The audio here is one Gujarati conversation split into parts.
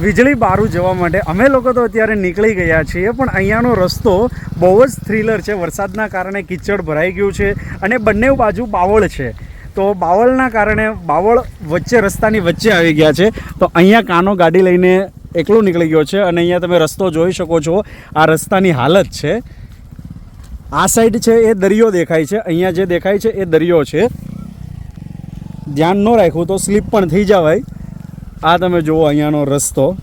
વીજળી બારું જવા માટે અમે લોકો તો અત્યારે નીકળી ગયા છીએ, પણ અહીંયાનો રસ્તો બહુ જ થ્રિલર છે. વરસાદના કારણે કિચડ ભરાઈ ગયું છે અને બંને બાજુ બાવળ છે. તો બાવળના કારણે બાવળ વચ્ચે રસ્તાની વચ્ચે આવી ગયા છે. તો અહીંયા કાનો ગાડી લઈને એકલો નીકળી ગયો છે અને અહીંયા તમે રસ્તો જોઈ શકો છો. આ રસ્તાની હાલત છે. આ સાઈડ છે એ દરિયો દેખાય છે. અહીંયા જે દેખાય છે એ દરિયો છે. ધ્યાન ન રાખ્યું તો સ્લીપ પણ થઈ જવાય. આ તમે જુઓ અહીંયાનો રસ્તો.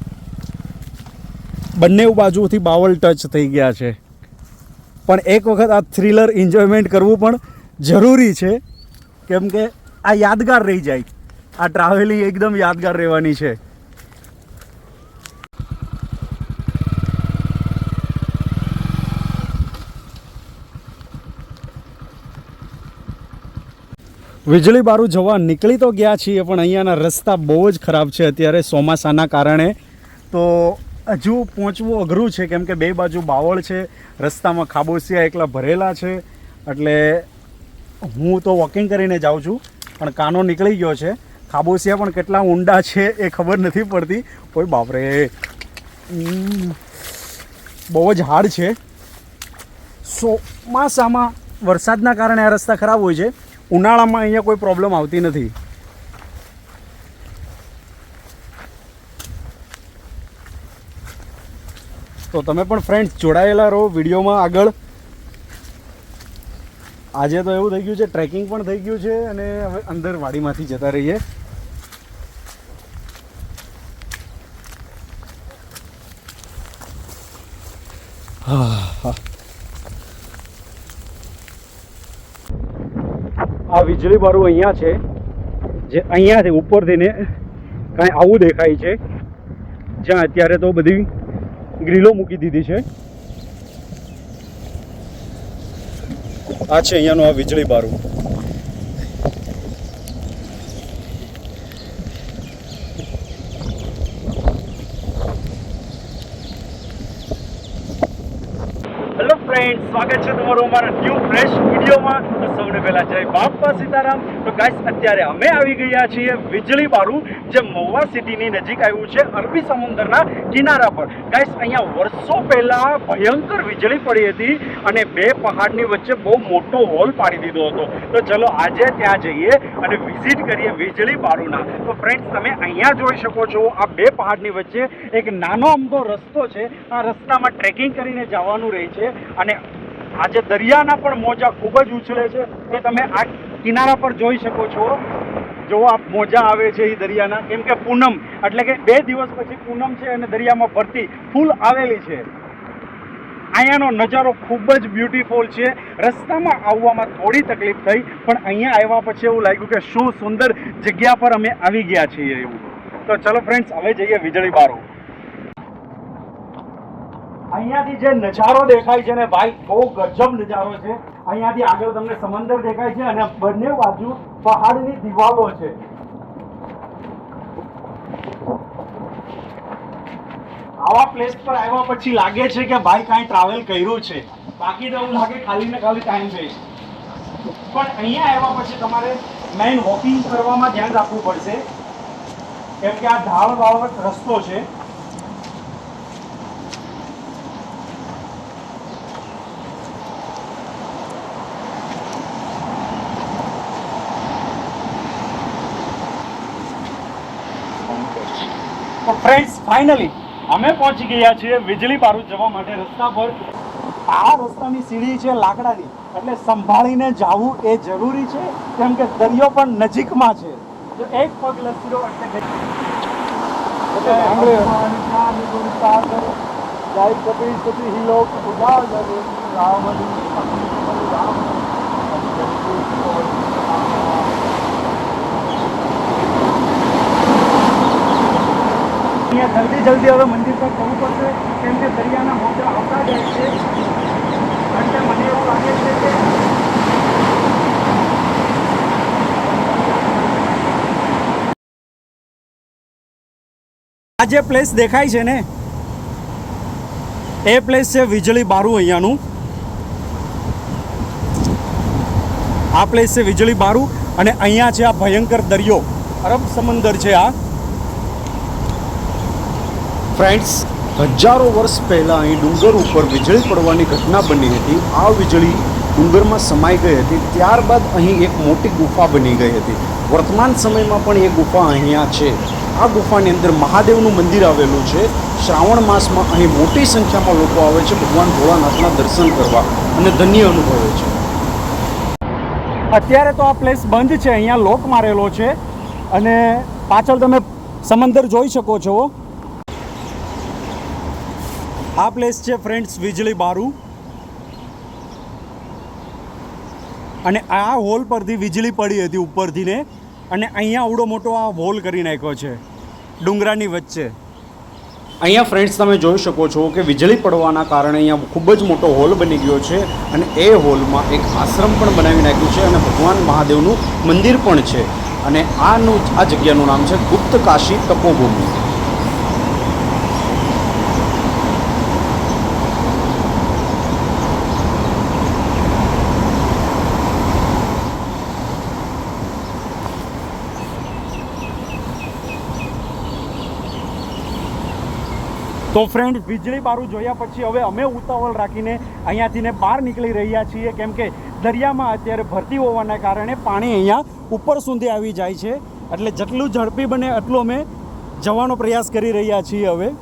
બંને બાજુથી બાવલ ટચ થઈ ગયા છે. પણ એક વખત આ થ્રિલર એન્જોયમેન્ટ કરવું પણ જરૂરી છે. કેમ કે આ યાદગાર રહી જાય. આ ટ્રાવેલિંગ એકદમ યાદગાર રહેવાની છે. વીજળી બારું જવા નીકળી તો ગયા છીએ, પણ અહીંયાના રસ્તા બહુ જ ખરાબ છે. અત્યારે ચોમાસાના કારણે તો હજુ પહોંચવું અઘરું છે, કેમ કે બે બાજુ બાવળ છે, રસ્તામાં ખાબોસિયા એકલા ભરેલા છે. એટલે હું તો વોકિંગ કરીને જાઉં છું, પણ કાનો નીકળી ગયો છે. ખાબોસિયા પણ કેટલા ઊંડા છે એ ખબર નથી પડતી. કોઈ બાપરે. બહુ જ હાર્ડ છે. ચોમાસામાં વરસાદના કારણે આ રસ્તા ખરાબ હોય છે. ઉનાળામાં અહીંયા કોઈ પ્રોબ્લેમ આવતી નથી. તો તમે પણ ફ્રેન્ડ્સ જોડાયેલા રહો વિડીયોમાં આગળ. આજે તો એવું થઈ ગયું છે ટ્રેકિંગ પણ થઈ ગયું છે અને હવે અંદર વાડીમાંથી જતા રહીએ. આ વીજળી બારું અહીંયા છે, જે અહીંયાથી ઉપરથી ને કાંઈ આવું દેખાય છે. જ્યાં અત્યારે તો બધી ગ્રીલો મૂકી દીધી છે. આ છે અહીંયાનું આ વીજળી બારું હેલો ફ્રેન્ડ સ્વાગત છે તમારું અમારા ન્યૂ ફ્રેશ વિડીયોમાં. સૌને પહેલા જય બાપા સીતારામ. તો ગાઈસ અત્યારે અમે આવી ગયા છીએ વીજળી બારું જે મહુવા સિટીની નજીક આવ્યું છે અરબી સમુદ્રના કિનારા પર. ગાઈસ અહીંયા વર્ષો પહેલા ભયંકર વીજળી પડી હતી અને બે પહાડની વચ્ચે બહુ મોટો હોલ પાડી દીધો હતો. તો ચલો આજે ત્યાં જઈએ અને વિઝિટ કરીએ વીજળી બારુના તો ફ્રેન્ડ્સ તમે અહીંયા જોઈ શકો છો, આ બે પહાડની વચ્ચે એક નાનો અમદો રસ્તો છે. આ રસ્તામાં ટ્રેકિંગ કરીને જવાનું રહે છે અને આજે દરિયાના પણ મોજા ખૂબ જ ઉછળે છે. એ તમે આ કિનારા પર જોઈ શકો છો. જો આ મોજા આવે છે એ દરિયાના, કેમ કે પૂનમ, એટલે કે બે દિવસ પછી પૂનમ છે અને દરિયામાં ભરતી ફૂલ આવેલી છે. અહીંયાનો નજારો ખૂબ જ બ્યુટીફુલ છે. રસ્તામાં આવવામાં થોડી તકલીફ થઈ, પણ અહીંયા આવ્યા પછી એવું લાગ્યું કે શું સુંદર જગ્યા પર અમે આવી ગયા છીએ એવું. તો ચલો ફ્રેન્ડ્સ હવે જઈએ વીજળી બારો. અહીંયાથી જે નજારો દેખાય છે ને ભાઈ, બહુ ગજબ નજારો છે. અહીંયાથી આગળ તમને સમંદર દેખાય છે અને બંને બાજુ પહાડની દિવાલો છે. આવા પ્લેસ પર આવ્યા પછી લાગે છે કે ભાઈ કાંઈ ટ્રાવેલ કર્યું છે. બાકી તો એવું લાગે ખાલી ને ખાલી ટાઈમ વેસ્ટ પણ અહીંયા આવ્યા પછી તમારે મેઇન વોકિંગ કરવામાં ધ્યાન રાખવું પડશે. કેમ કે આ ઢાળ રસ્તો છે. તો ફ્રેન્ડ્સ ફાઇનલી અમે પહોંચી ગયા છીએ વીજળી પારુ જવા માટે રસ્તા પર. આ રસ્તાની સીડી છે લાકડાની, એટલે સંભાળીને જવું એ જરૂરી છે, કેમ કે દરિયો પણ નજીકમાં છે. તો એક પગ લસરો એટલે જય કપી કપિલ હિલોક ઉદાર રામ અહીંયા જલ્દી જલ્દી હવે મંદિર પર જવું પડશે, કેમ કે દરિયાના મોજા આવતા જાય છે. એટલે મને એવું લાગે છે કે આ જે પ્લેસ દેખાય છે ને, એ પ્લેસ છે વીજળી બારું અહીંયાનું. આ પ્લેસ છે વીજળી બારું અને અહીંયા છે આ ભયંકર દરિયો. અરબ સમંદર છે આ. ફ્રેન્ડ્સ, હજારો વર્ષ પહેલાં અહીં ડુંગર ઉપર વીજળી પડવાની ઘટના બની હતી. આ વીજળી ડુંગરમાં સમાઈ ગઈ હતી. ત્યારબાદ અહીં એક મોટી ગુફા બની ગઈ હતી. વર્તમાન સમયમાં પણ એ ગુફા અહીંયા છે. આ ગુફાની અંદર મહાદેવનું મંદિર આવેલું છે. શ્રાવણ માસમાં અહીં મોટી સંખ્યામાં લોકો આવે છે. ભગવાન ભોળાનાથના દર્શન કરવા અને ધન્ય અનુભવે છે. અત્યારે તો આ પ્લેસ બંધ છે. અહીંયા લોક મારેલો છે. અને પાછળ તમે સમંદર જોઈ શકો છો. આ પ્લેસ છે ફ્રેન્ડ્સ વીજળી બારું. અને આ હોલ પરથી વીજળી પડી હતી ઉપરથી ને, અને અહીંયા આવડો મોટો આ હોલ કરી નાખ્યો છે, ડુંગરાની વચ્ચે. અહીંયા ફ્રેન્ડ્સ તમે જોઈ શકો છો કે વીજળી પડવાના કારણે અહીંયા ખૂબ જ મોટો હોલ બની ગયો છે, અને એ હોલમાં એક આશ્રમ પણ બનાવી નાખ્યું છે, અને ભગવાન મહાદેવનું મંદિર પણ છે. અને આનું, આ જગ્યાનું નામ છે ગુપ્ત કાશી તપોભૂમિ. તો ફ્રેન્ડ વીજળી બારું જોયા પછી હવે અમે ઉતાવળ રાખીને અહીંયાથી ને બહાર નીકળી રહ્યા છીએ. કેમ કે દરિયામાં અત્યારે ભરતી હોવાના કારણે પાણી અહીંયા ઉપર સુધી આવી જાય છે. એટલે જેટલું ઝડપી બને એટલું અમે જવાનો પ્રયાસ કરી રહ્યા છીએ હવે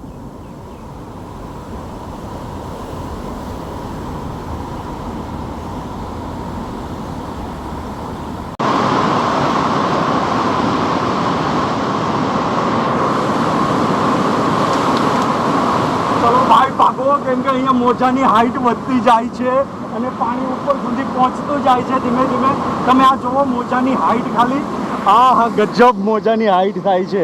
ચલો ભાઈ કેમ કે અહીંયા મોજાની હાઈટ વધતી જાય છે અને પાણી ઉપર સુધી પહોંચતું જાય છે ધીમે ધીમે. તમે આ જુઓ મોજાની હાઈટ ખાલી. આ હા ગજબ મોજાની હાઈટ થાય છે.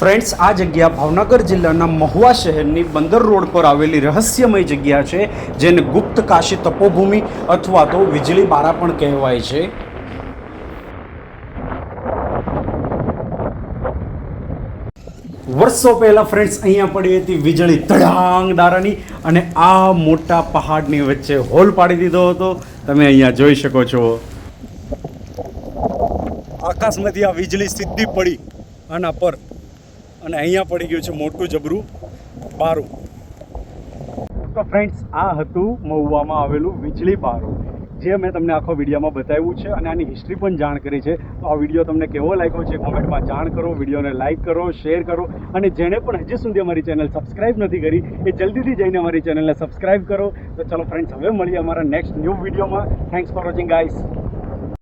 ફ્રેન્ડ્સ, આ જગ્યા ભાવનગર જિલ્લાના મહુવા શહેરની બંદર રોડ પર આવેલી રહસ્યમય જગ્યા છે, જેને ગુપ્ત કાશી તપોભૂમિ અથવા તો વીજળી બારા પણ કહેવાય છે. વર્ષો પહેલા ફ્રેન્ડ્સ, અહીંયા પડી હતી વીજળી તડાંગ દારાની અને આ મોટા પહાડની વચ્ચે હોલ પાડી દીધો હતો. તમે અહીંયા જોઈ શકો છો. આકાશમાંથી આ વીજળી સીધી પડી. આના પર અને અહીંયા પડી ગયું છે મોટું જબરું બારું. તો ફ્રેન્ડ્સ આ હતું મહુવામાં આવેલું વીજળી બારું, જે મેં તમને આખો વિડીયોમાં બતાવ્યું છે અને આની હિસ્ટ્રી પણ જાણ કરી છે. તો આ વીડિયો તમને કેવો લાગ્યો છે કોમેન્ટમાં જાણ કરો, વિડીયોને લાઇક કરો શેર કરો અને જેણે પણ હજી સુધી અમારી ચેનલ સબસ્ક્રાઇબ નથી કરી એ જલ્દીથી જઈને અમારી ચેનલને સબસ્ક્રાઇબ કરો. તો ચલો ફ્રેન્ડ્સ હવે મળીએ અમારા નેક્સ્ટ ન્યૂ વિડીયોમાં. Thanks for watching guys